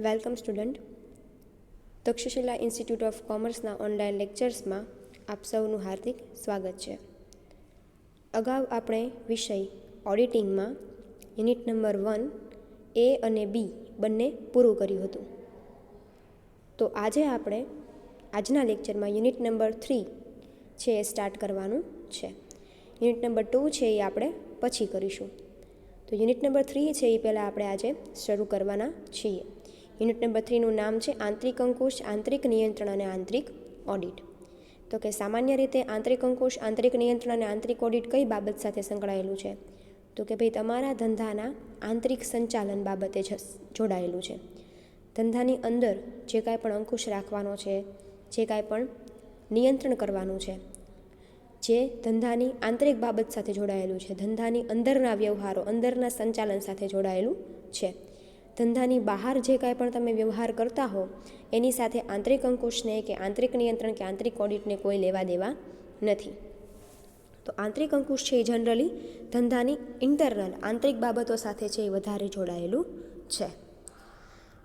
Welcome student Takshashila institute of કોમર્સના online લેક્ચર્સમાં આપ સૌનું હાર્દિક સ્વાગત છે. અગાઉ આપણે વિષય ઓડિટિંગમાં યુનિટ નંબર વન એ અને બી બંને પૂરું કર્યું હતું. તો આજે આપણે આજના લેક્ચરમાં યુનિટ નંબર થ્રી છે એ સ્ટાર્ટ કરવાનું છે. યુનિટ નંબર ટુ છે એ આપણે પછી કરીશું. તો યુનિટ નંબર થ્રી છે એ પહેલાં આપણે આજે શરૂ કરવાના છીએ. યુનિટ નંબર થ્રીનું નામ છે આંતરિક અંકુશ, આંતરિક નિયંત્રણ અને આંતરિક ઓડિટ. તો કે સામાન્ય રીતે આંતરિક અંકુશ, આંતરિક નિયંત્રણ અને આંતરિક ઓડિટ કઈ બાબત સાથે સંકળાયેલું છે? તો કે ભાઈ તમારા ધંધાના આંતરિક સંચાલન બાબતે જોડાયેલું છે. ધંધાની અંદર જે કાંઈ પણ અંકુશ રાખવાનો છે, જે કાંઈ પણ નિયંત્રણ કરવાનું છે, જે ધંધાની આંતરિક બાબત સાથે જોડાયેલું છે, ધંધાની અંદરના વ્યવહારો, અંદરના સંચાલન સાથે જોડાયેલું છે. ધંધાની બહાર જે કાંઈ પણ તમે વ્યવહાર કરતા હો, એની સાથે આંતરિક અંકુશને કે આંતરિક નિયંત્રણ કે આંતરિક ઓડિટને કોઈ લેવા દેવા નથી. તો આંતરિક અંકુશ છે એ જનરલી ધંધાની ઇન્ટરનલ આંતરિક બાબતો સાથે છે એ વધારે જોડાયેલું છે.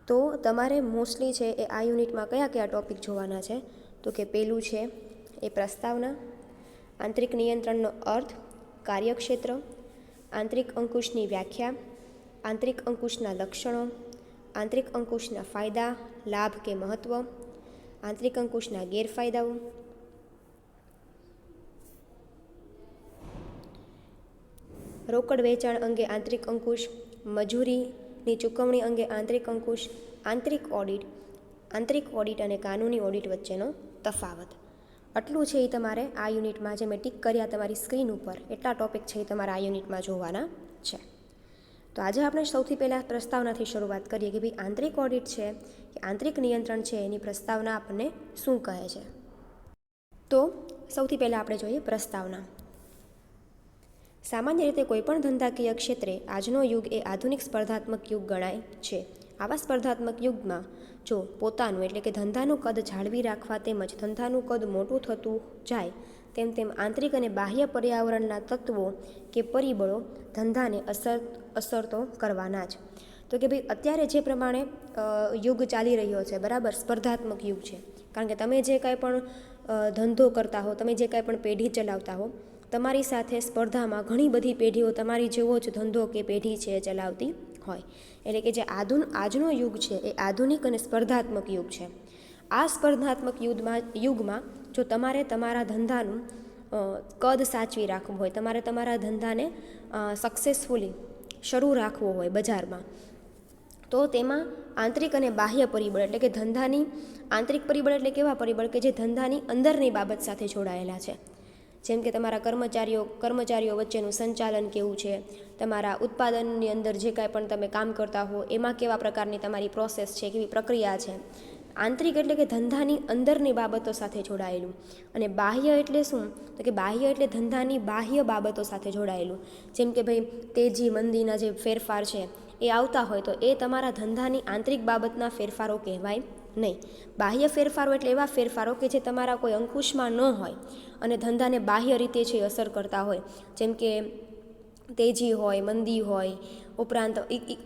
તો તમારે મોસ્ટલી છે એ આ યુનિટમાં કયા કયા ટોપિક જોવાના છે? તો કે પેલું છે એ પ્રસ્તાવના, આંતરિક નિયંત્રણનો અર્થ, કાર્યક્ષેત્ર, આંતરિક અંકુશની વ્યાખ્યા આંતરિક અંકુશના લક્ષણો, આંતરિક અંકુશના ફાયદા, લાભ કે મહત્ત્વ આંતરિક અંકુશના ગેરફાયદાઓ. રોકડ વેચાણ અંગે આંતરિક અંકુશ, મજૂરીની ચૂકવણી અંગે આંતરિક અંકુશ, આંતરિક ઓડિટ આંતરિક ઓડિટ અને કાનૂની ઓડિટ વચ્ચેનો તફાવત. આટલું છે એ તમારે આ યુનિટમાં. જે મેં ટીક કર્યા તમારી સ્ક્રીન ઉપર. એટલા ટોપિક છે એ તમારે આ યુનિટમાં જોવાના છે. તો આજે આપણે સૌથી પહેલાં પ્રસ્તાવનાથી શરૂઆત કરીએ કે ભાઈ આંતરિક ઓડિટ છે કે આંતરિક નિયંત્રણ છે, એની પ્રસ્તાવના આપણને શું કહે છે? તો સૌથી પહેલાં આપણે જોઈએ પ્રસ્તાવના. સામાન્ય રીતે કોઈપણ ધંધાકીય ક્ષેત્રે આજનો યુગ એ આધુનિક સ્પર્ધાત્મક યુગ ગણાય છે. આવા સ્પર્ધાત્મક યુગમાં જો પોતાનું એટલે કે ધંધાનું કદ જાળવી રાખવા તેમજ ધંધાનું કદ મોટું થતું જાય તેમ તેમ આંતરિક અને બાહ્ય પર્યાવરણના તત્વો કે પરિબળો ધંધાને અસર અસર તો કરવાના જ. તો કે ભાઈ, અત્યારે જે પ્રમાણે યુગ ચાલી રહ્યો છે, બરાબર? સ્પર્ધાત્મક યુગ છે. કારણ કે તમે જે કાંઈ પણ ધંધો કરતા હો, તમે જે કાંઈ પણ પેઢી ચલાવતા હો, તમારી સાથે સ્પર્ધામાં ઘણી બધી પેઢીઓ તમારી જેવો જ ધંધો કે પેઢી છે ચલાવતી હોય. એટલે કે જે આધુન, આજનો યુગ છે, એ આધુનિક અને સ્પર્ધાત્મક યુગ છે. આ સ્પર્ધાત્મક યુગમાં યુગમાં જો તમારે તમારા ધંધાનું કદ સાચવી રાખવું હોય, તમારે તમારા ધંધાને સક્સેસફુલી શરૂ રાખવો હોય બજારમાં, તો તેમાં આંતરિક અને બાહ્ય પરિબળ એટલે કે ધંધાની, આંતરિક પરિબળ એટલે કેવા પરિબળ? કે જે ધંધાની અંદરની બાબત સાથે જોડાયેલા છે. જેમ કે તમારા કર્મચારીઓ કર્મચારીઓ વચ્ચેનું સંચાલન કેવું છે? તમારા ઉત્પાદનની અંદર જે કાંઈ પણ તમે કામ કરતા હો, એમાં કેવા પ્રકારની તમારી પ્રોસેસ છે? કેવી પ્રક્રિયા છે? આંતરિક એટલે કે ધંધાની અંદરની બાબતો સાથે જોડાયેલું. અને બાહ્ય એટલે શું? તો કે બાહ્ય એટલે ધંધાની બાહ્ય બાબતો સાથે જોડાયેલું. જેમ કે ભાઈ, તેજી, મંદીના જે ફેરફાર છે, એ આવતા હોય તો એ તમારા ધંધાની આંતરિક બાબતના ફેરફારો કહેવાય નહીં. બાહ્ય ફેરફારો એટલે એવા ફેરફારો કે જે તમારા કોઈ અંકુશમાં ન હોય અને ધંધાને બાહ્ય રીતે છે અસર કરતા હોય. જેમ કે તેજી હોય, મંદી હોય ઉપરાંત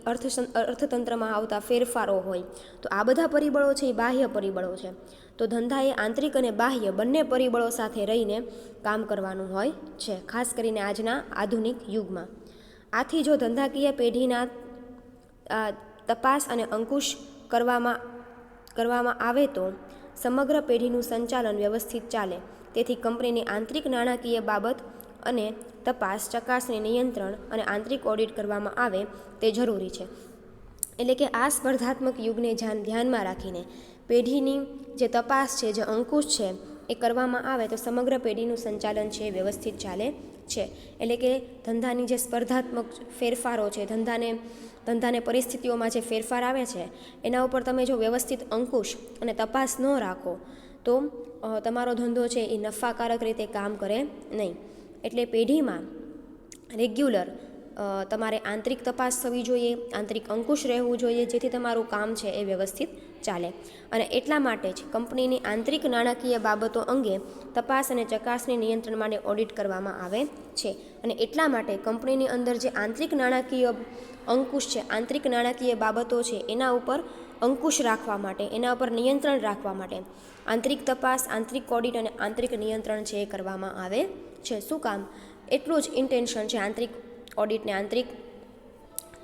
અર્થ અર્થતંત્રમાં આવતા ફેરફારો હોય, તો આ બધા પરિબળો છે એ બાહ્ય પરિબળો છે. તો ધંધાએ આંતરિક અને બાહ્ય બંને પરિબળો સાથે રહીને કામ કરવાનું હોય છે, ખાસ કરીને આજના આધુનિક યુગમાં. આથી જો ધંધાકીય પેઢીના તપાસ અને અંકુશ કરવામાં કરવામાં આવે તો સમગ્ર પેઢીનું સંચાલન વ્યવસ્થિત ચાલે. તેથી કંપનીની આંતરિક નાણાકીય બાબત અને તપાસ, ચકાસણી, નિયંત્રણ અને આંતરિક ઓડિટ કરવામાં આવે તે જરૂરી છે. એટલે કે આ સ્પર્ધાત્મક યુગને ધ્યાન, ધ્યાનમાં રાખીને પેઢીની જે તપાસ છે, જે અંકુશ છે, એ કરવામાં આવે તો સમગ્ર પેઢીનું સંચાલન છે વ્યવસ્થિત ચાલે છે. એટલે કે ધંધાની જે સ્પર્ધાત્મક ફેરફારો છે, ધંધાને ધંધાને પરિસ્થિતિઓમાં જે ફેરફાર આવે છે, એના ઉપર તમે જો વ્યવસ્થિત અંકુશ અને તપાસ ન રાખો, તો તમારો ધંધો છે એ નફાકારક રીતે કામ કરે નહીં. એટલે પેઢીમાં રેગ્યુલર તમારે આંતરિક તપાસ થવી જોઈએ, આંતરિક અંકુશ રહેવું જોઈએ, જેથી તમારું કામ છે એ વ્યવસ્થિત ચાલે. અને એટલા માટે જ કંપનીની આંતરિક નાણાકીય બાબતો અંગે તપાસ અને ચકાસણી નિયંત્રણ માટે ઓડિટ કરવામાં આવે છે. અને એટલા માટે કંપનીની અંદર જે આંતરિક નાણાકીય અંકુશ છે, આંતરિક નાણાકીય બાબતો છે, એના ઉપર અંકુશ રાખવા માટે, એના ઉપર નિયંત્રણ રાખવા માટે આંતરિક તપાસ, આંતરિક ઓડિટ અને આંતરિક નિયંત્રણ છે એ કરવામાં આવે છે, શું કામ? એટલું જ ઇન્ટેન્શન છે આંતરિક ઓડિટને આંતરિક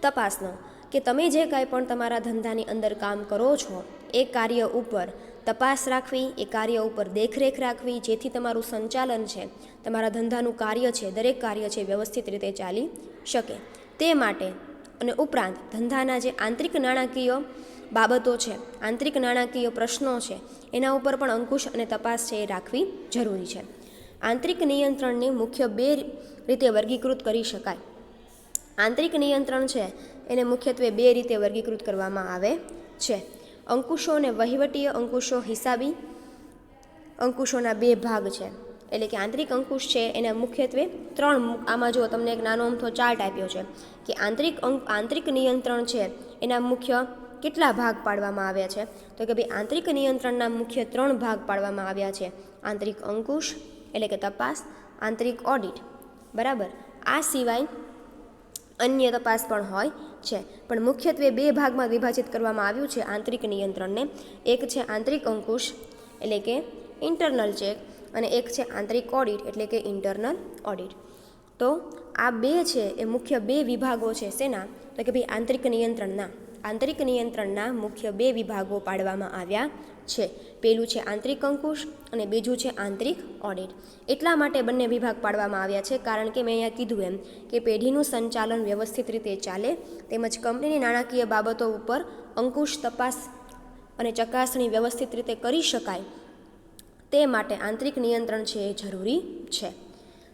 તપાસનો. કે તમે જે કાંઈ પણ તમારા ધંધાની અંદર કામ કરો છો, એ કાર્ય ઉપર તપાસ રાખવી, એ કાર્ય ઉપર દેખરેખ રાખવી, જેથી તમારું સંચાલન છે, તમારા ધંધાનું કાર્ય છે, દરેક કાર્ય છે, વ્યવસ્થિત રીતે ચાલી શકે. તે માટે અને ઉપરાંત ધંધાના જે આંતરિક નાણાકીય બાબતો છે, આંતરિક નાણાકીય પ્રશ્નો છે, એના ઉપર પણ અંકુશ અને તપાસ છે એ રાખવી જરૂરી છે. આંતરિક નિયંત્રણને મુખ્ય બે રીતે વર્ગીકૃત કરી શકાય. આંતરિક નિયંત્રણ છે, એને મુખ્યત્વે બે રીતે વર્ગીકૃત કરવામાં આવે છે. અંકુશો અને વહીવટીય અંકુશો હિસાબી અંકુશોના બે ભાગ છે. એટલે કે આંતરિક અંકુશ છે, એના મુખ્યત્વે ત્રણ આમાં જો તમને એક નાનો અમથો ચાર્ટ આપ્યો છે, કે આંતરિક અંક, આંતરિક નિયંત્રણ છે, એના મુખ્ય કેટલા ભાગ પાડવામાં આવ્યા છે? તો કે ભાઈ, આંતરિક નિયંત્રણના મુખ્ય ત્રણ ભાગ પાડવામાં આવ્યા છે. આંતરિક અંકુશ, એટલે કે તપાસ. આંતરિક ઓડિટ. બરાબર? આ સિવાય અન્ય તપાસ પણ હોય છે. પણ મુખ્યત્વે બે ભાગમાં વિભાજિત કરવામાં આવ્યું છે આંતરિક નિયંત્રણને. એક છે આંતરિક અંકુશ, એટલે કે ઇન્ટરનલ ચેક. અને એક છે આંતરિક ઓડિટ, એટલે કે ઇન્ટરનલ ઓડિટ. તો આ બે છે, એ મુખ્ય બે વિભાગો છે. શેના? તો કે ભાઈ, આંતરિક નિયંત્રણના. આંતરિક નિયંત્રણના મુખ્ય બે વિભાગો પાડવામાં આવ્યા છે. પેલું છે આંતરિક અંકુશ અને બીજું છે આંતરિક ઓડિટ. એટલા માટે બંને વિભાગ પાડવામાં આવ્યા છે કારણ કે મેં અહીંયા કીધું એમ કે પેઢીનું સંચાલન વ્યવસ્થિત રીતે ચાલે તેમજ કંપનીની નાણાકીય બાબતો ઉપર અંકુશ તપાસ અને ચકાસણી વ્યવસ્થિત રીતે કરી શકાય તે માટે આંતરિક નિયંત્રણ છે એ જરૂરી છે.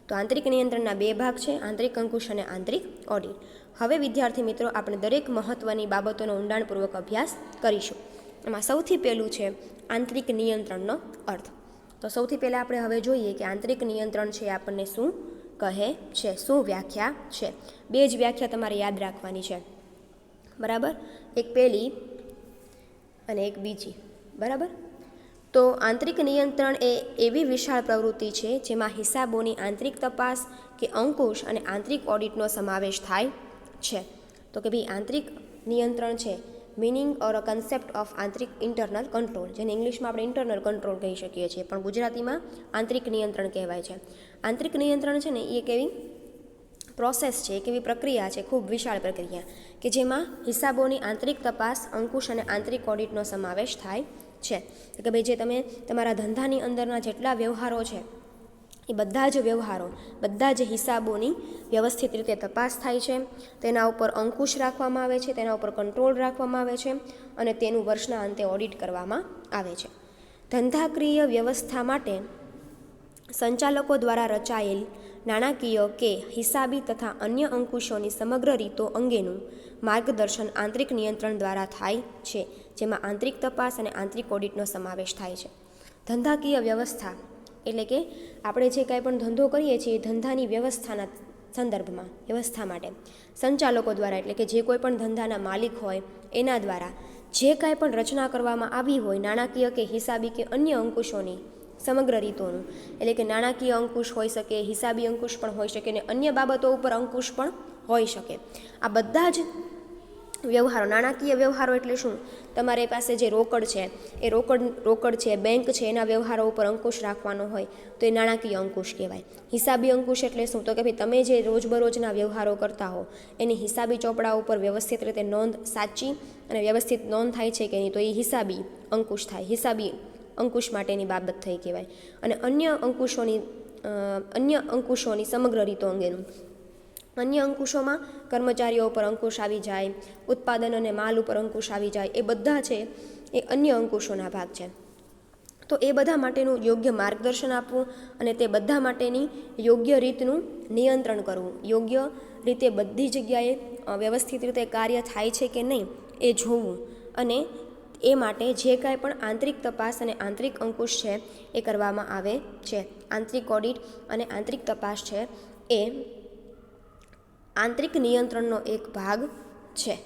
તો આંતરિક નિયંત્રણના બે ભાગ છે આંતરિક અંકુશ અને આંતરિક ઓડિટ. હવે, વિદ્યાર્થી મિત્રો, આપણે દરેક મહત્ત્વની બાબતોનો ઊંડાણપૂર્વક અભ્યાસ કરીશું. એમાં સૌથી પહેલું છે આંતરિક નિયંત્રણનો અર્થ. તો સૌથી પહેલાં આપણે હવે જોઈએ કે આંતરિક નિયંત્રણ છે આપણને શું કહે છે, શું વ્યાખ્યા છે. બે જ વ્યાખ્યા તમારે યાદ રાખવાની છે. બરાબર? એક પહેલી અને એક બીજી. બરાબર? તો આંતરિક નિયંત્રણ એ એવી વિશાળ પ્રવૃત્તિ છે જેમાં હિસાબોની આંતરિક તપાસ કે અંકુશ અને આંતરિક ઓડિટનો સમાવેશ થાય છે. તો કે ભાઈ આંતરિક નિયંત્રણ છે meaning or a concept of આંતરિક ઇન્ટરનલ કંટ્રોલ જેને ઇંગ્લિશમાં આપણે ઇન્ટરનલ કંટ્રોલ કહી શકીએ છીએ, પણ ગુજરાતીમાં આંતરિક નિયંત્રણ કહેવાય છે. આંતરિક નિયંત્રણ છે ને એ એક એવી પ્રોસેસ છે, એક એવી પ્રક્રિયા છે, ખૂબ વિશાળ પ્રક્રિયા, કે જેમાં હિસાબોની આંતરિક તપાસ, અંકુશ અને આંતરિક ઓડિટનો સમાવેશ થાય છે. કે ભાઈ જે તમે તમારા ધંધાની અંદરના જેટલા વ્યવહારો છે એ બધા જ વ્યવહારો, બધા જ હિસાબોની વ્યવસ્થિત રીતે તપાસ થાય છે. તેના ઉપર અંકુશ રાખવામાં આવે છે, તેના ઉપર કંટ્રોલ રાખવામાં આવે છે અને તેનું વર્ષના અંતે ઓડિટ કરવામાં આવે છે. ધંધાકીય વ્યવસ્થા માટે સંચાલકો દ્વારા રચાયેલ નાણાકીય કે હિસાબી તથા અન્ય અંકુશોની સમગ્ર રીતો અંગેનું માર્ગદર્શન આંતરિક નિયંત્રણ દ્વારા થાય છે, જેમાં આંતરિક તપાસ અને આંતરિક ઓડિટનો સમાવેશ થાય છે. ધંધાકીય વ્યવસ્થા એટલે કે આપણે જે કાંઈ પણ ધંધો કરીએ છીએ એ ધંધાની વ્યવસ્થાના સંદર્ભમાં, વ્યવસ્થા માટે. સંચાલકો દ્વારા એટલે કે જે કોઈ પણ ધંધાના માલિક હોય, એના દ્વારા જે કાંઈ પણ રચના કરવામાં આવી હોય, નાણાકીય કે હિસાબી કે અન્ય અંકુશોની, સમગ્ર રીતોનું. એટલે કે નાણાકીય અંકુશ હોઈ શકે, હિસાબી અંકુશ પણ હોઈ શકે ને અન્ય બાબતો ઉપર અંકુશ પણ હોઈ શકે. આ બધા જ વ્યવહારો, નાણાકીય વ્યવહારો એટલે શું? તમારી પાસે જે રોકડ છે, એ રોકડ રોકડ છે, બેંક છે, એના વ્યવહારો ઉપર અંકુશ રાખવાનો હોય, તો એ નાણાકીય અંકુશ કહેવાય. હિસાબી અંકુશ એટલે શું? તો કે ભાઈ, તમે જે રોજબરોજના વ્યવહારો કરતા હો, એની હિસાબી ચોપડા ઉપર વ્યવસ્થિત રીતે નોંધ સાચી અને વ્યવસ્થિત નોંધ થાય છે કે નહીં, તો એ હિસાબી અંકુશ થાય. હિસાબી અંકુશ માટેની બાબત થઈ કહેવાય. અને અન્ય અંકુશોની અન્ય અંકુશોની સમગ્ર રીતો અંગેનું. અન્ય અંકુશોમાં કર્મચારીઓ ઉપર અંકુશ આવી જાય, ઉત્પાદન અને માલ ઉપર અંકુશ આવી જાય, એ બધા છે, એ અન્ય અંકુશોના ભાગ છે. તો એ બધા માટેનું યોગ્ય માર્ગદર્શન આપવું અને તે બધા માટેની યોગ્ય રીતનું નિયંત્રણ કરવું. યોગ્ય રીતે બધી જગ્યાએ વ્યવસ્થિત રીતે કાર્ય થાય છે કે નહીં, એ જોવું. અને એ માટે જે કાંઈ પણ આંતરિક તપાસ અને આંતરિક અંકુશ છે, એ કરવામાં આવે છે. આંતરિક ઓડિટ અને આંતરિક તપાસ છે, એ આંતરિક નિયંત્રણનો એક ભાગ છે.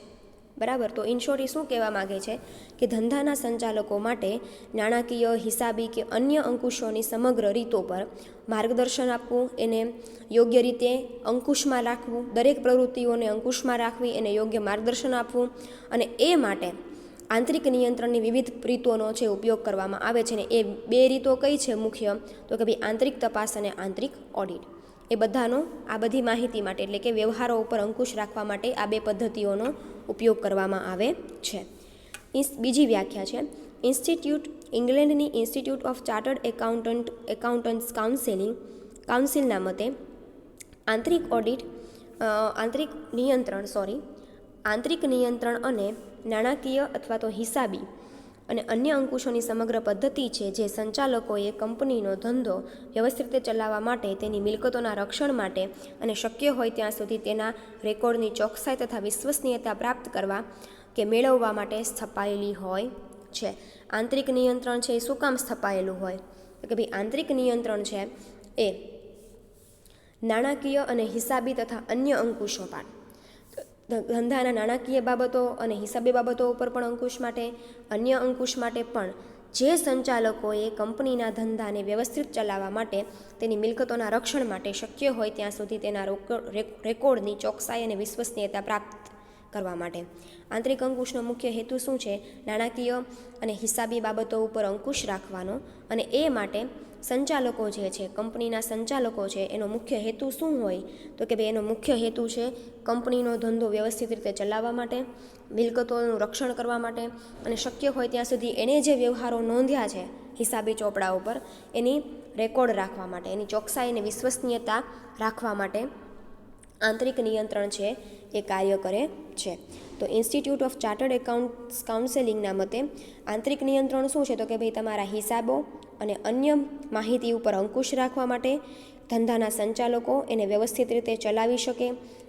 બરાબર? તો ઇન એ શું કહેવા માગે છે કે ધંધાના સંચાલકો માટે નાણાકીય હિસાબી કે અન્ય અંકુશોની સમગ્ર રીતો પર માર્ગદર્શન આપવું, એને યોગ્ય રીતે અંકુશમાં રાખવું, દરેક પ્રવૃત્તિઓને અંકુશમાં રાખવી, એને યોગ્ય માર્ગદર્શન આપવું અને એ માટે આંતરિક નિયંત્રણની વિવિધ રીતોનો છે ઉપયોગ કરવામાં આવે છે. ને એ બે રીતો કઈ છે મુખ્ય? તો કે ભાઈ આંતરિક તપાસ અને આંતરિક ઓડિટ. એ બધાનો આ બધી માહિતી માટે, એટલે કે વ્યવહારો ઉપર અંકુશ રાખવા માટે આ બે પદ્ધતિઓનો ઉપયોગ કરવામાં આવે છે. બીજી વ્યાખ્યા છે. Institute ઇંગ્લેન્ડની institute of chartered accountant accountants counselling કાઉન્સિલના મતે આંતરિક ઓડિટ આંતરિક નિયંત્રણ સોરી આંતરિક નિયંત્રણ અને નાણાકીય અથવા તો હિસાબી અને અન્ય અંકુશોની સમગ્ર પદ્ધતિ છે જે સંચાલકોએ કંપનીનો ધંધો વ્યવસ્થિત રીતે ચલાવવા માટે, તેની મિલકતોના રક્ષણ માટે અને શક્ય હોય ત્યાં સુધી તેના રેકોર્ડની ચોકસાઈ તથા વિશ્વસનીયતા પ્રાપ્ત કરવા કે મેળવવા માટે સ્થપાયેલી હોય છે. આંતરિક નિયંત્રણ છે એ શું કામ સ્થપાયેલું હોય? કે ભાઈ આંતરિક નિયંત્રણ છે એ નાણાકીય અને હિસાબી તથા અન્ય અંકુશો ધ- ધંધાના નાણાકીય બાબતો અને હિસાબી બાબતો ઉપર પણ અંકુશ માટે, અન્ય અંકુશ માટે પણ જે સંચાલકોએ કંપનીના ધંધાને વ્યવસ્થિત ચલાવવા માટે તેની મિલકતોના રક્ષણ માટે શક્ય હોય ત્યાં સુધી તેના રોક- રેકોર્ડની ચોકસાઈ અને વિશ્વસનીયતા પ્રાપ્ત કરવા માટે. આંતરિક અંકુશનો મુખ્ય હેતુ શું છે? નાણાકીય અને હિસાબી બાબતો ઉપર અંકુશ રાખવાનો અને એ માટે સંચાલકો જે છે, કંપનીના સંચાલકો છે, એનો મુખ્ય હેતુ શું હોય? તો કે ભાઈ એનો મુખ્ય હેતુ છે કંપનીનો ધંધો વ્યવસ્થિત રીતે ચલાવવા માટે, મિલકતોનું રક્ષણ કરવા માટે અને શક્ય હોય ત્યાં સુધી એણે જે વ્યવહારો નોંધ્યા છે, હિસાબી ચોપડા ઉપર, એની રેકોર્ડ રાખવા માટે, એની ચોકસાઈ અને વિશ્વસનીયતા રાખવા માટે આંતરિક નિયંત્રણ છે, એ કાર્ય કરે છે. તો ઇન્સ્ટિટ્યૂટ ઓફ ચાર્ટર્ડ એકાઉન્ટ્સ કાઉન્સેલિંગના મતે આંતરિક નિયંત્રણ શું છે? તો કે ભાઈ તમારા હિસાબો અને અન્ય માહિતી ઉપર અંકુશ રાખવા માટે ધંધાના સંચાલકો એને વ્યવસ્થિત રીતે ચલાવી શકે,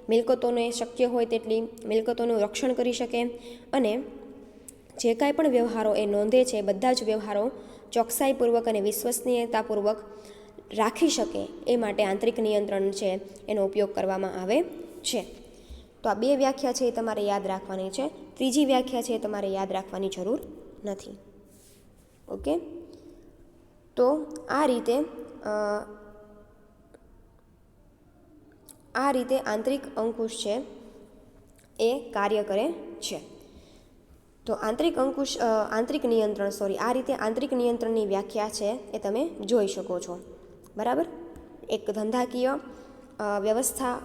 મિલકતોને શક્ય હોય તેટલી મિલકતોનું રક્ષણ કરી શકે અને જે કાંઈ પણ વ્યવહારો એ નોંધે છે બધા જ વ્યવહારો ચોકસાઈપૂર્વક અને વિશ્વસનીયતાપૂર્વક રાખી શકે એ માટે આંતરિક નિયંત્રણ છે એનો ઉપયોગ કરવામાં આવે છે. તો આ બે વ્યાખ્યા છે એ તમારે યાદ રાખવાની છે. ત્રીજી વ્યાખ્યા છે એ તમારે યાદ રાખવાની જરૂર નથી. ઓકે? તો આ રીતે આ રીતે આંતરિક અંકુશ છે એ કાર્ય કરે છે. તો આંતરિક અંકુશ આંતરિક નિયંત્રણ સોરી આ રીતે આંતરિક નિયંત્રણની વ્યાખ્યા છે એ તમે જોઈ શકો છો. બરાબર? એક ધંધાકીય વ્યવસ્થા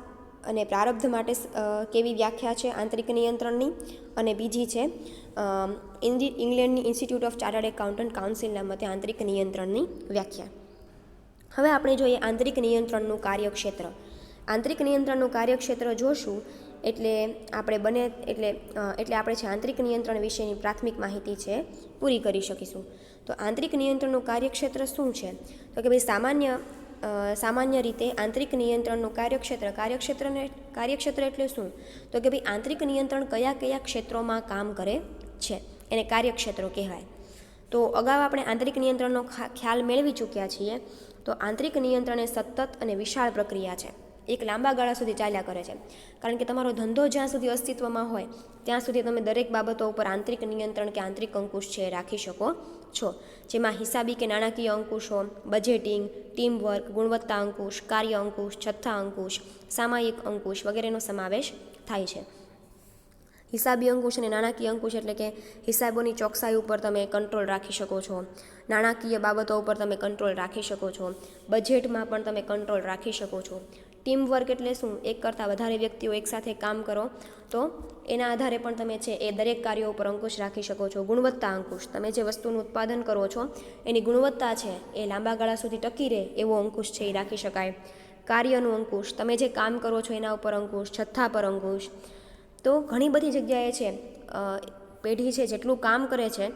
અને પ્રારબ્ધ માટે કેવી વ્યાખ્યા છે આંતરિક નિયંત્રણની? અને બીજી છે ઇંગ્લેન્ડની ઇન્સ્ટિટ્યૂટ ઓફ ચાર્ટર્ડ એકાઉન્ટન્ટ કાઉન્સિલના મતે આંતરિક નિયંત્રણની વ્યાખ્યા. હવે આપણે જોઈએ આંતરિક નિયંત્રણનું કાર્યક્ષેત્ર. આંતરિક નિયંત્રણનું કાર્યક્ષેત્ર જોશું એટલે આપણે બને, એટલે એટલે આપણે છે આંતરિક નિયંત્રણ વિશેની પ્રાથમિક માહિતી છે પૂરી કરી શકીશું. તો આંતરિક નિયંત્રણનું કાર્યક્ષેત્ર શું છે? તો કે ભાઈ સામાન્ય સામાન્ય રીતે આંતરિક નિયંત્રણનું કાર્યક્ષેત્ર, કાર્યક્ષેત્રને, કાર્યક્ષેત્ર એટલે શું? તો કે ભાઈ આંતરિક નિયંત્રણ કયા કયા ક્ષેત્રોમાં કામ કરે છે? એને કાર્યક્ષેત્રો કહેવાય. તો અગાઉ આપણે આંતરિક નિયંત્રણનો ખ્યાલ મેળવી ચૂક્યા છીએ, તો આંતરિક નિયંત્રણ એ સતત અને વિશાળ પ્રક્રિયા છે. એક લાંબા ગાળા સુધી ચાલ્યા કરે છે. કારણ કે તમારો ધંધો જ્યાં સુધી અસ્તિત્વમાં હોય, ત્યાં સુધી તમે દરેક બાબતો ઉપર આંતરિક નિયંત્રણ કે આંતરિક અંકુશ છે રાખી શકો છો. જેમાં હિસાબી કે નાણાકીય અંકુશો બજેટિંગ ટીમ વર્ક ગુણવત્તા અંકુશ, કાર્ય અંકુશ છથ્થા અંકુશ, સામાયિક અંકુશ વગેરેનો સમાવેશ થાય છે. હિસાબી અંકુશ અને નાણાકીય અંકુશ એટલે કે હિસાબોની ચોકસાઈ ઉપર તમે કંટ્રોલ રાખી શકો છો. નાણાકીય બાબતો ઉપર તમે કંટ્રોલ રાખી શકો છો. બજેટમાં પણ તમે કંટ્રોલ રાખી શકો છો. ટીમ વર્ક એટલે શું? એક કરતાં વધારે વ્યક્તિઓ એકસાથે કામ કરો, તો એના આધારે પણ તમે છે એ દરેક કાર્યો ઉપર અંકુશ રાખી શકો છો. ગુણવત્તા અંકુશ. તમે જે વસ્તુનું ઉત્પાદન કરો છો, એની ગુણવત્તા છે એ લાંબા ગાળા સુધી ટકી રહે એવો અંકુશ છે એ રાખી શકાય. કાર્યનું અંકુશ. તમે જે કામ કરો છો એના ઉપર અંકુશ છથ્થા પર અંકુશ. તો ઘણી બધી જગ્યાએ છે પેઢી છે જેટલું કામ કરે છે,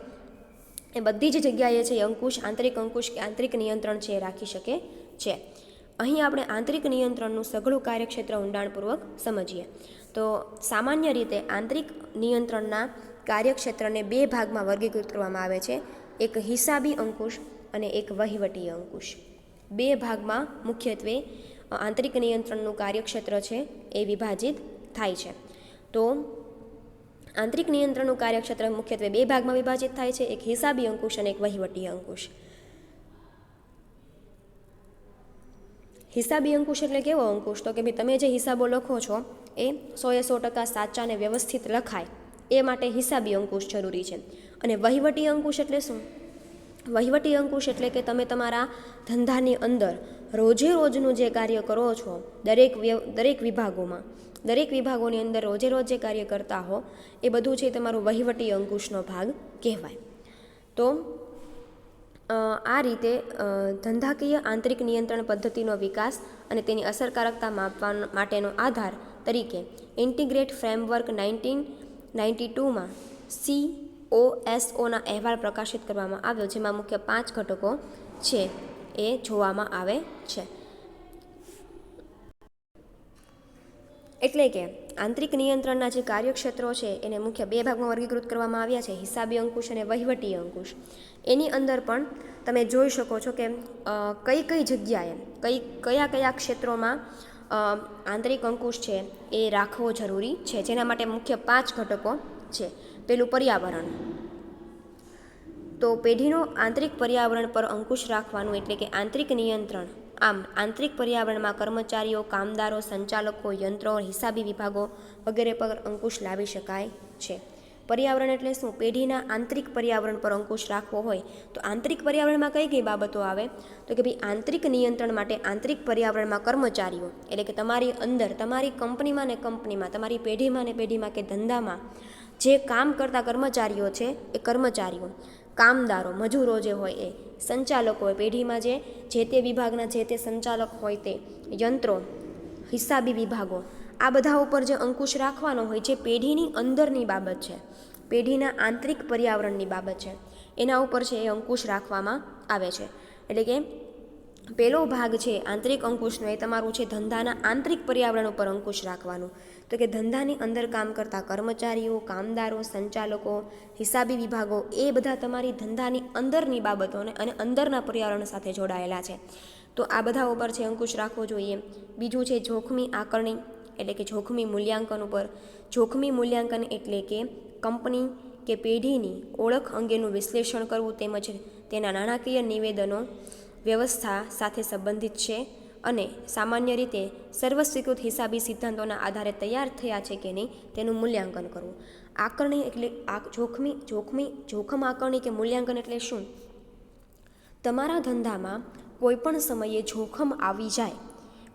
એ બધી જ જગ્યાએ છે અંકુશ, આંતરિક અંકુશ કે આંતરિક નિયંત્રણ છે એ રાખી શકે છે. અહીં આપણે આંતરિક નિયંત્રણનું સઘળું કાર્યક્ષેત્ર ઊંડાણપૂર્વક સમજીએ. તો સામાન્ય રીતે આંતરિક નિયંત્રણના કાર્યક્ષેત્રને બે ભાગમાં વર્ગીકૃત કરવામાં આવે છે, એક હિસાબી અંકુશ અને એક વહીવટી અંકુશ. બે ભાગમાં મુખ્યત્વે આંતરિક નિયંત્રણનું કાર્યક્ષેત્ર છે એ વિભાજિત થાય છે. તો આંતરિક નિયંત્રણનું કાર્યક્ષેત્ર મુખ્યત્વે બે ભાગમાં વિભાજિત થાય છે, એક હિસાબી અંકુશ અને એક વહીવટી અંકુશ. હિસાબી અંકુશ એટલે કેવો અંકુશ? તો કે ભાઈ તમે જે હિસાબો લખો છો, એ સો એ સો ટકા સાચા અને વ્યવસ્થિત લખાય. એ માટે હિસાબી અંકુશ જરૂરી છે. અને વહીવટી અંકુશ એટલે શું? વહીવટી અંકુશ એટલે કે તમે તમારા ધંધાની અંદર રોજે રોજનું જે કાર્ય કરો છો, દરેક દરેક વિભાગોમાં દરેક વિભાગોની અંદર રોજે રોજ જે કાર્ય કરતા હો, એ બધું છે તમારું વહીવટી અંકુશનો ભાગ કહેવાય. તો આ રીતે ધંધાકીય આંતરિક નિયંત્રણ પદ્ધતિનો વિકાસ અને તેની અસરકારકતા માપવા માટેનો આધાર તરીકે ઇન્ટિગ્રેટ ફ્રેમવર્ક નાઇન્ટીન નાઇન્ટી ટુમાં સી ઓ એસ ઓના અહેવાલ પ્રકાશિત કરવામાં આવ્યો, જેમાં મુખ્ય પાંચ ઘટકો છે એ જોવામાં આવે છે. એટલે કે આંતરિક નિયંત્રણના જે કાર્યક્ષેત્રો છે, એને મુખ્ય બે ભાગમાં વર્ગીકૃત કરવામાં આવ્યા છે, હિસાબી અંકુશ અને વહીવટી અંકુશ. એની અંદર પણ તમે જોઈ શકો છો કે કઈ કઈ જગ્યાએ, કઈ, કયા કયા ક્ષેત્રોમાં આંતરિક અંકુશ છે, એ રાખવો જરૂરી છે. જેના માટે મુખ્ય પાંચ ઘટકો છે. પેલું પર્યાવરણ. તો પેઢીનો આંતરિક પર્યાવરણ પર અંકુશ રાખવાનું એટલે કે આંતરિક નિયંત્રણ. આમ, આંતરિક પર્યાવરણમાં કર્મચારીઓ, કામદારો, સંચાલકો, યંત્રો, હિસાબી વિભાગો વગેરે પર અંકુશ લાવી શકાય છે. પર્યાવરણ એટલે શું? પેઢીના આંતરિક પર્યાવરણ પર અંકુશ રાખવો હોય તો આંતરિક પર્યાવરણમાં કઈ કઈ બાબતો આવે? તો કે ભાઈ, આંતરિક નિયંત્રણ માટે આંતરિક પર્યાવરણમાં કર્મચારીઓ, એટલે કે તમારી અંદર, તમારી કંપનીમાં ને કંપનીમાં, તમારી પેઢીમાં ને પેઢીમાં કે ધંધામાં જે કામ કરતા કર્મચારીઓ છે એ કર્મચારીઓ. કામદારો, મજૂરો જે હોય એ, સંચાલકો હોય પેઢીમાં જે જે તે વિભાગના જે તે સંચાલક હોય તે, યંત્રો, હિસાબી વિભાગો, આ બધા ઉપર જે અંકુશ રાખવાનો હોય જે પેઢીની અંદરની બાબત છે, પેઢીના આંતરિક પર્યાવરણની બાબત છે, એના ઉપર છે એ અંકુશ રાખવામાં આવે છે. એટલે કે પહેલો ભાગ છે આંતરિક અંકુશનો. એ તમારું છે ધંધાના આંતરિક પર્યાવરણ ઉપર અંકુશ રાખવાનું. તો કે ધંધાની અંદર કામ કરતા કર્મચારીઓ, કામદારો, સંચાલકો, હિસાબી વિભાગો, એ બધા તમારી ધંધાની અંદરની બાબતોને અને અંદરના પર્યાવરણ સાથે જોડાયેલા છે. તો આ બધા ઉપર છે અંકુશ રાખવો જોઈએ. બીજું છે જોખમી આકરણી, એટલે કે જોખમી મૂલ્યાંકન ઉપર. જોખમી મૂલ્યાંકન એટલે કે કંપની કે પેઢીની ઓળખ અંગેનું વિશ્લેષણ કરવું તેમજ તેના નાણાકીય નિવેદનો વ્યવસ્થા સાથે સંબંધિત છે અને સામાન્ય રીતે સર્વસ્વીકૃત હિસાબી સિદ્ધાંતોના આધારે તૈયાર થયા છે કે નહીં તેનું મૂલ્યાંકન કરવું. આકારણી એટલે આ જોખમી જોખમી, જોખમ આકારણી કે મૂલ્યાંકન એટલે શું? તમારા ધંધામાં કોઈપણ સમયે જોખમ આવી જાય,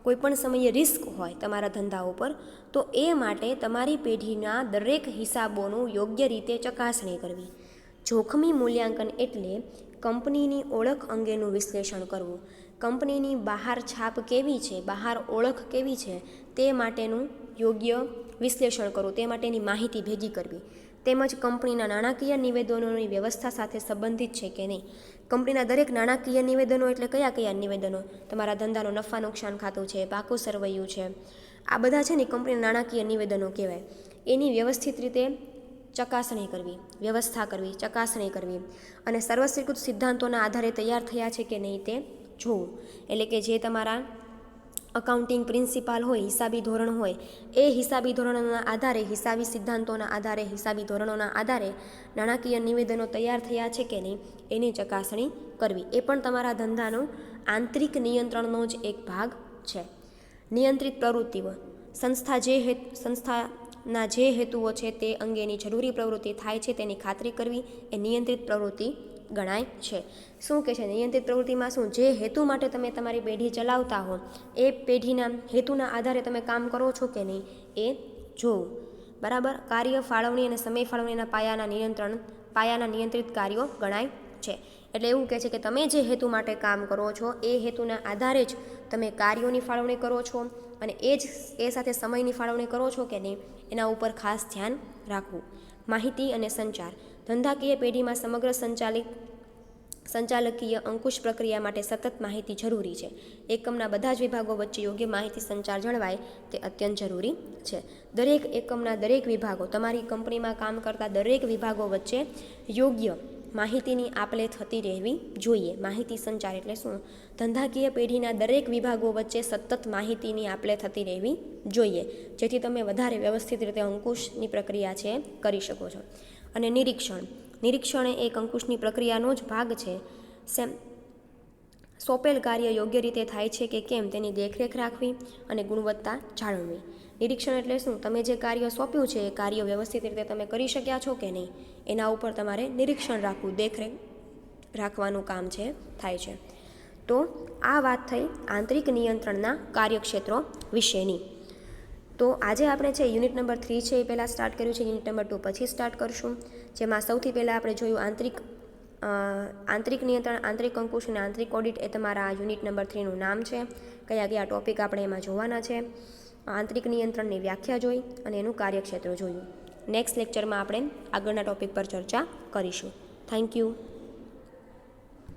કોઈપણ સમયે રિસ્ક હોય તમારા ધંધા ઉપર, તો એ માટે તમારી પેઢીના દરેક હિસાબોનું યોગ્ય રીતે ચકાસણી કરવી. જોખમી મૂલ્યાંકન એટલે કંપનીની ઓળખ અંગેનું વિશ્લેષણ કરવું. કંપનીની બહાર છાપ કેવી છે, બહાર ઓળખ કેવી છે, તે માટેનું યોગ્ય વિશ્લેષણ કરવું, તે માટેની માહિતી ભેગી કરવી. તેમજ કંપનીના નાણાકીય નિવેદનોની વ્યવસ્થા સાથે સંબંધિત છે કે નહીં. કંપનીના દરેક નાણાકીય નિવેદનો એટલે કયા કયા નિવેદનો? તમારા ધંધાનો નફા નુકસાન ખાતું છે, પાકું સરવૈયું છે. આ બધા છે ને કંપનીના નાણાકીય નિવેદનો કહેવાય. એની વ્યવસ્થિત રીતે ચકાસણી કરવી, વ્યવસ્થા કરવી, ચકાસણી કરવી અને સર્વસ્વીકૃત સિદ્ધાંતોના આધારે તૈયાર થયા છે કે નહીં તે જોવું. એટલે કે જે તમારા અકાઉન્ટિંગ પ્રિન્સિપાલ હોય, હિસાબી ધોરણ હોય, એ હિસાબી ધોરણોના આધારે, હિસાબી સિદ્ધાંતોના આધારે, હિસાબી ધોરણોના આધારે નાણાકીય નિવેદનો તૈયાર થયા છે કે નહીં એની ચકાસણી કરવી. એ પણ તમારા ધંધાનો આંતરિક નિયંત્રણનો જ એક ભાગ છે. નિયંત્રિત પ્રવૃત્તિઓ. સંસ્થા જે હેત સંસ્થાના જે હેતુઓ છે તે અંગેની જરૂરી પ્રવૃત્તિ થાય છે તેની ખાતરી કરવી એ નિયંત્રિત પ્રવૃત્તિ ગણાય છે. શું કહે છે? નિયંત્રિત પ્રવૃત્તિમાં શું? જે હેતુ માટે તમે તમારી પેઢી ચલાવતા હો, એ પેઢીના હેતુના આધારે તમે કામ કરો છો કે નહીં એ જોવું. બરાબર? કાર્ય ફાળવણી અને સમય ફાળવણીના પાયાના નિયંત્રણ, પાયાના નિયંત્રિત કાર્યો ગણાય છે. એટલે એવું કહે છે કે તમે જે હેતુ માટે કામ કરો છો, એ હેતુના આધારે જ તમે કાર્યોની ફાળવણી કરો છો અને એ જ, એ સાથે સમયની ફાળવણી કરો છો કે નહીં એના ઉપર ખાસ ધ્યાન રાખવું. માહિતી અને સંચાર. ધંધાકીય પેઢીમાં સમગ્ર સંચાલિત સંચાલકીય અંકુશ પ્રક્રિયા માટે સતત માહિતી જરૂરી છે. એકમના બધા જ વિભાગો વચ્ચે યોગ્ય માહિતી સંચાર જળવાય તે અત્યંત જરૂરી છે. દરેક એકમના દરેક વિભાગો, તમારી કંપનીમાં કામ કરતા દરેક વિભાગો વચ્ચે યોગ્ય માહિતીની આપલે થતી રહેવી જોઈએ. માહિતી સંચાર એટલે શું? ધંધાકીય પેઢીના દરેક વિભાગો વચ્ચે સતત માહિતીની આપલે થતી રહેવી જોઈએ. જેથી તમે વધારે વ્યવસ્થિત રીતે અંકુશની પ્રક્રિયા છે, કરી શકો છો. અને નિરીક્ષણ. નિરીક્ષણ એ એક અંકુશની પ્રક્રિયાનો જ ભાગ છે. સેમ, સોંપેલ કાર્ય યોગ્ય રીતે થાય છે કે કેમ તેની દેખરેખ રાખવી અને ગુણવત્તા જાળવવી. નિરીક્ષણ એટલે શું? તમે જે કાર્ય સોંપ્યું છે, એ કાર્ય વ્યવસ્થિત રીતે તમે કરી શક્યા છો કે નહીં? એના ઉપર તમારે નિરીક્ષણ રાખવું, દેખરેખ રાખવાનું કામ છે, થાય છે. તો આ વાત થઈ આંતરિક નિયંત્રણના કાર્યક્ષેત્રો વિશેની. તો આજે આપણે છે, યુનિટ નંબર થ્રી છે, એ પહેલાં સ્ટાર્ટ કર્યું છે, યુનિટ નંબર ટુ પછી સ્ટાર્ટ કરશું. જેમાં સૌથી પહેલાં આપણે જોયું આંતરિક આંતરિક નિયંત્રણ, આંતરિક અંકુશ અને આંતરિક ઓડિટ એ તમારા યુનિટ નંબર થ્રીનું નામ છે. કયા કયા ટોપિક આપણે એમાં જોવાના છે. આંતરિક નિયંત્રણની વ્યાખ્યા જોઈ અને એનું કાર્યક્ષેત્ર જોયું. નેક્સ્ટ લેક્ચરમાં આપણે આગળના ટોપિક પર ચર્ચા કરીશું. Thank you